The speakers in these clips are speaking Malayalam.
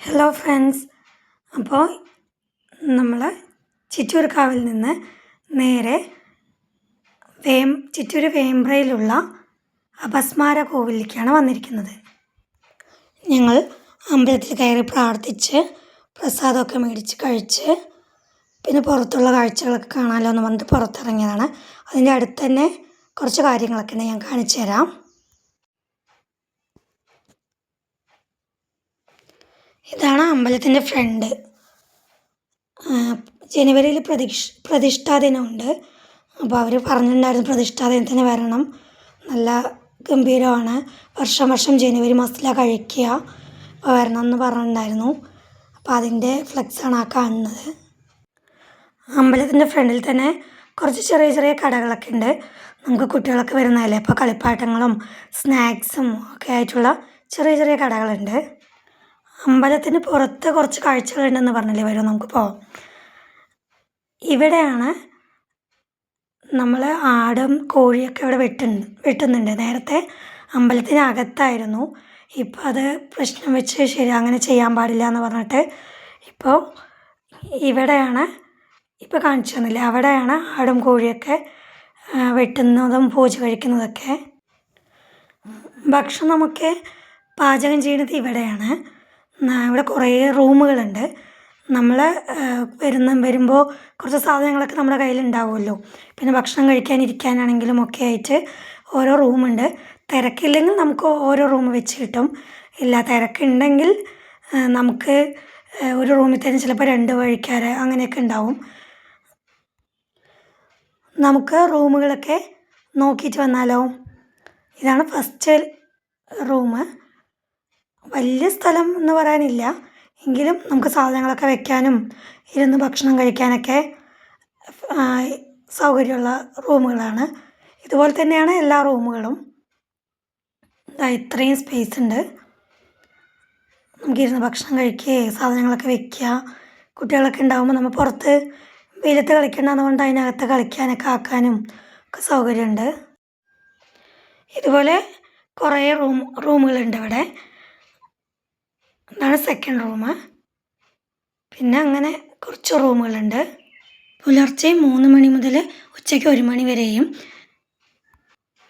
ഹലോ ഫ്രണ്ട്സ് അപ്പോൾ നമ്മൾ ചിറ്റൂർക്കാവിൽ നിന്ന് നേരെ വേം ചിറ്റൂർ വേമ്പ്രയിലുള്ള അപസ്മാര കോവിലേക്കാണ് വന്നിരിക്കുന്നത്. ഞങ്ങൾ അമ്പലത്തിൽ കയറി പ്രാർത്ഥിച്ച് പ്രസാദമൊക്കെ മേടിച്ച് കഴിച്ച് പിന്നെ പുറത്തുള്ള കാഴ്ചകളൊക്കെ കാണാമല്ലോ എന്ന് പറഞ്ഞിട്ട് പുറത്തിറങ്ങിയതാണ്. അതിന്റെ അടുത്ത് തന്നെ കുറച്ച് കാര്യങ്ങളൊക്കെ ഞാൻ കാണിച്ചു തരാം ഇതാണ് അമ്പലത്തിന്റെ ഫ്രണ്ട്. ജനുവരിയിൽ പ്രതിഷ് പ്രതിഷ്ഠാ ദിനമുണ്ട്. അപ്പോൾ അവർ പറഞ്ഞിട്ടുണ്ടായിരുന്നു പ്രതിഷ്ഠാ ദിനത്തിന് വരണം. നല്ല ഗംഭീരമാണ്. വർഷം വർഷം ജനുവരി മാസത്തിലാണ് കഴിക്കുക. അപ്പോൾ വരണം എന്ന് പറഞ്ഞിട്ടുണ്ടായിരുന്നു. അപ്പോൾ അതിന്റെ ഫ്ലെക്സാണ് ആ കാണുന്നത്. അമ്പലത്തിന്റെ ഫ്രണ്ടിൽ തന്നെ കുറച്ച് ചെറിയ ചെറിയ കടകളൊക്കെ ഉണ്ട്. നമുക്ക് കുട്ടികളൊക്കെ വരുന്നതല്ലേ? അപ്പോൾ കളിപ്പാട്ടങ്ങളും സ്നാക്സും ഒക്കെ ആയിട്ടുള്ള ചെറിയ ചെറിയ കടകളുണ്ട്. അമ്പലത്തിന് പുറത്ത് കുറച്ച് കാഴ്ചകളുണ്ടെന്ന് പറഞ്ഞില്ലേ വരും നമുക്ക് പോവാം ഇവിടെയാണ് നമ്മൾ ആടും കോഴിയൊക്കെ ഇവിടെ വെട്ടുന്നുണ്ട് വെട്ടുന്നുണ്ട്. നേരത്തെ അമ്പലത്തിനകത്തായിരുന്നു. ഇപ്പോൾ അത് പ്രശ്നം വെച്ച് ശരി അങ്ങനെ ചെയ്യാൻ പാടില്ല എന്ന് പറഞ്ഞിട്ട് ഇപ്പോൾ ഇവിടെയാണ് ഇപ്പോൾ കാണിച്ചു തന്നില്ലേ? അവിടെയാണ് ആടും കോഴിയൊക്കെ വെട്ടുന്നതും പൂജ കഴിക്കുന്നതൊക്കെ. ഭക്ഷണം നമുക്ക് പാചകം ചെയ്യുന്നത് ഇവിടെയാണ്. ഇവിടെ കുറേ റൂമുകളുണ്ട്. നമ്മൾ വരുന്ന വരുമ്പോൾ കുറച്ച് സാധനങ്ങളൊക്കെ നമ്മുടെ കയ്യിലുണ്ടാവുമല്ലോ. പിന്നെ ഭക്ഷണം കഴിക്കാൻ ഇരിക്കാനാണെങ്കിലും ഒക്കെ ആയിട്ട് ഓരോ റൂമുണ്ട്. തിരക്കില്ലെങ്കിൽ നമുക്ക് ഓരോ റൂം വെച്ച് കിട്ടും. ഇല്ല തിരക്കുണ്ടെങ്കിൽ നമുക്ക് ഒരു റൂമിൽ തന്നെ ചിലപ്പോൾ രണ്ട് വഴിക്കാർ അങ്ങനെയൊക്കെ ഉണ്ടാവും. നമുക്ക് റൂമുകളൊക്കെ നോക്കിയിട്ട് വന്നാലോ? ഇതാണ് ഫസ്റ്റ് റൂം വലിയ സ്ഥലം എന്ന് പറയാനില്ല. എങ്കിലും നമുക്ക് സാധനങ്ങളൊക്കെ വെക്കാനും ഇരുന്ന് ഭക്ഷണം കഴിക്കാനൊക്കെ സൗകര്യമുള്ള റൂമുകളാണ്. ഇതുപോലെ തന്നെയാണ് എല്ലാ റൂമുകളും. ഇത്രയും സ്പേസ് ഉണ്ട്. നമുക്കിരുന്ന് ഭക്ഷണം കഴിക്കുകയും സാധനങ്ങളൊക്കെ വെക്കുക കുട്ടികളൊക്കെ ഉണ്ടാകുമ്പോൾ നമ്മൾ പുറത്ത് വെയിലത്ത് കളിക്കേണ്ടതുകൊണ്ട് അതിനകത്ത് കളിക്കാനൊക്കെ ആക്കാനും ഒക്കെ സൗകര്യമുണ്ട്. ഇതുപോലെ കുറേ റൂം റൂമുകളുണ്ട് ഇവിടെ. ഇതാണ് സെക്കൻഡ് റൂം പിന്നെ അങ്ങനെ കുറച്ച് റൂമുകളുണ്ട്. പുലർച്ചെ മൂന്ന് മണി മുതൽ ഉച്ചയ്ക്ക് ഒരു മണി വരെയും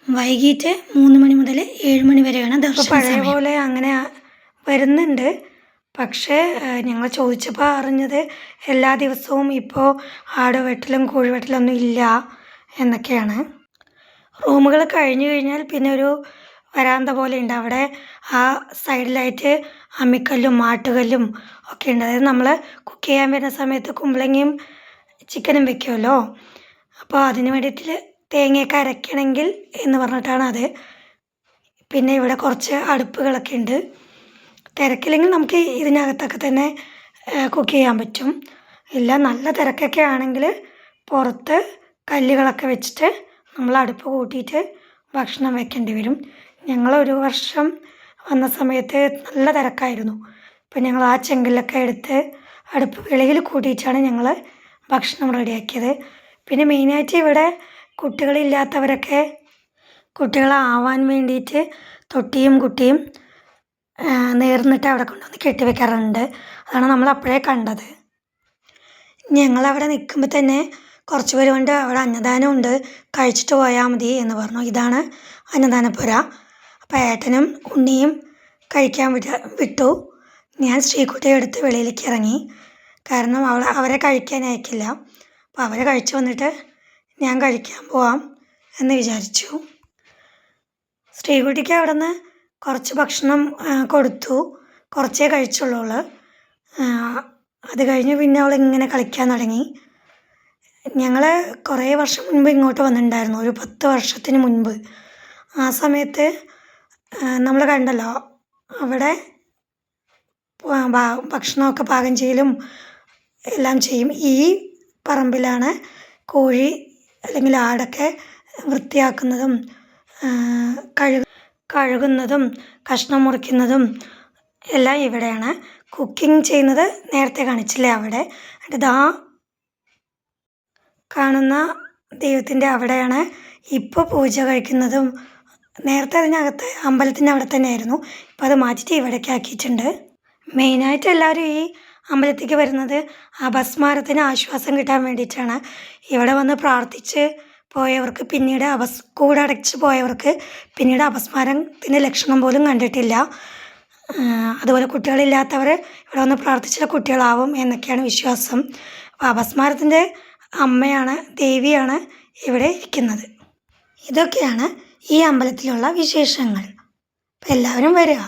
വൈകിട്ട് മൂന്ന് മണി മുതൽ ഏഴ് മണി വരെയാണ് ദർശനം പഴയ പോലെ അങ്ങനെ വരുന്നുണ്ട്. പക്ഷേ ഞങ്ങൾ ചോദിച്ചപ്പോൾ അറിഞ്ഞത് എല്ലാ ദിവസവും ഇപ്പോൾ ആട് വെട്ടലും കോഴി വെട്ടലും ഇല്ല എന്നൊക്കെയാണ്. റൂമുകൾ കഴിഞ്ഞു കഴിഞ്ഞാൽ പിന്നെ ഒരു വരാന്ത പോലെ ഉണ്ട്. അവിടെ ആ സൈഡിലായിട്ട് അമ്മിക്കല്ലും ആട്ടുകല്ലും ഒക്കെ ഉണ്ട്. അതായത് നമ്മൾ കുക്ക് ചെയ്യാൻ വരുന്ന സമയത്ത് കുമ്പളങ്ങയും ചിക്കനും വെക്കുമല്ലോ അപ്പോൾ അതിന് വേണ്ടിയിട്ട് തേങ്ങയൊക്കെ അരയ്ക്കണമെങ്കിൽ എന്ന് പറഞ്ഞിട്ടാണ് അത്. പിന്നെ ഇവിടെ കുറച്ച് അടുപ്പുകളൊക്കെ ഉണ്ട്. തിരക്കില്ലെങ്കിൽ നമുക്ക് ഇതിനകത്തൊക്കെ തന്നെ കുക്ക് ചെയ്യാൻ പറ്റും. ഇല്ല നല്ല തിരക്കൊക്കെ ആണെങ്കിൽ പുറത്ത് കല്ലുകളൊക്കെ വെച്ചിട്ട് നമ്മൾ അടുപ്പ് കൂട്ടിയിട്ട് ഭക്ഷണം വെക്കേണ്ടി വരും. ഞങ്ങൾ ഒരു വർഷം വന്ന സമയത്ത് നല്ല തിരക്കായിരുന്നു. അപ്പം ഞങ്ങൾ ആ ചെങ്കല്ലൊക്കെ എടുത്ത് അടുപ്പ് വെളിയിൽ കൂട്ടിയിട്ടാണ് ഞങ്ങൾ ഭക്ഷണം റെഡിയാക്കിയത്. പിന്നെ മെയിനായിട്ട് ഇവിടെ കുട്ടികളില്ലാത്തവരൊക്കെ കുട്ടികളാവാൻ വേണ്ടിയിട്ട് തൊട്ടിയും കുട്ടിയും നേർന്നിട്ട് അവിടെ കൊണ്ടുവന്ന് കെട്ടിവെക്കാറുണ്ട്. അതാണ് നമ്മൾ അപ്പോഴേ കണ്ടത്. ഞങ്ങളവിടെ നിൽക്കുമ്പോൾ തന്നെ കുറച്ച് പേര് കൊണ്ട് അവിടെ അന്നദാനമുണ്ട്. കഴിച്ചിട്ട് പോയാൽ മതി എന്ന് പറഞ്ഞു. ഇതാണ് അന്നദാനപ്പുര. അപ്പോൾ ഏട്ടനും ഉണ്ണിയും കഴിക്കാൻ വിട വിട്ടു. ഞാൻ ശ്രീകുട്ടിയെ എടുത്ത് വെളിയിലേക്ക് ഇറങ്ങി. കാരണം അവൾ അവരെ കഴിക്കാൻ അയക്കില്ല. അപ്പോൾ അവരെ കഴിച്ചു വന്നിട്ട് ഞാൻ കഴിക്കാൻ പോവാം എന്ന് വിചാരിച്ചു. ശ്രീകുട്ടിക്ക് അവിടെ നിന്ന് കുറച്ച് ഭക്ഷണം കൊടുത്തു. കുറച്ചേ കഴിച്ചുള്ളൂ അത് കഴിഞ്ഞ് പിന്നെ അവൾ ഇങ്ങനെ കളിക്കാൻ തുടങ്ങി. ഞങ്ങൾ കുറേ വർഷം മുൻപ് ഇങ്ങോട്ട് വന്നിട്ടുണ്ടായിരുന്നു. ഒരു പത്ത് വർഷത്തിന് മുൻപ്. ആ സമയത്ത് നമ്മൾ കണ്ടല്ലോ. അവിടെ ഭക്ഷണമൊക്കെ പാകം ചെയ്യലും എല്ലാം ചെയ്യും. ഈ പറമ്പിലാണ് കോഴി അല്ലെങ്കിൽ ആടൊക്കെ വൃത്തിയാക്കുന്നതും കഴുക കഴുകുന്നതും കഷ്ണം മുറിക്കുന്നതും എല്ലാം ഇവിടെയാണ്. കുക്കിംഗ് ചെയ്യുന്നത് നേരത്തെ കാണിച്ചില്ലേ അവിടെ? ഇതാ കാണുന്ന ദൈവത്തിന്റെ അവിടെയാണ് ഇപ്പോൾ പൂജ കഴിക്കുന്നതും നേരത്തെ അതിനകത്ത് അമ്പലത്തിന്റെ അവിടെ തന്നെ ആയിരുന്നു ഇപ്പോൾ അത് മാറ്റിയിട്ട് ഇവിടേക്ക് ആക്കിയിട്ടുണ്ട്. മെയിനായിട്ട് എല്ലാവരും ഈ അമ്പലത്തിലേക്ക് വരുന്നത് അപസ്മാരത്തിന് ആശ്വാസം കിട്ടാൻ വേണ്ടിയിട്ടാണ്. ഇവിടെ വന്ന് പ്രാർത്ഥിച്ച് പോയവർക്ക് പിന്നീട് അപസ് കൂടടച്ച് പോയവർക്ക് പിന്നീട് അപസ്മാരത്തിന്റെ ലക്ഷണം പോലും കണ്ടിട്ടില്ല. അതുപോലെ കുട്ടികളില്ലാത്തവർ ഇവിടെ വന്ന് പ്രാർത്ഥിച്ച കുട്ടികളാവും എന്നൊക്കെയാണ് വിശ്വാസം. അപ്പോൾ അപസ്മാരത്തിന്റെ അമ്മയാണ് ദേവിയാണ് ഇവിടെ ഇരിക്കുന്നത്. ഇതൊക്കെയാണ് ഈ അമ്പലത്തിലുള്ള വിശേഷങ്ങൾ. എല്ലാവരും വരിക.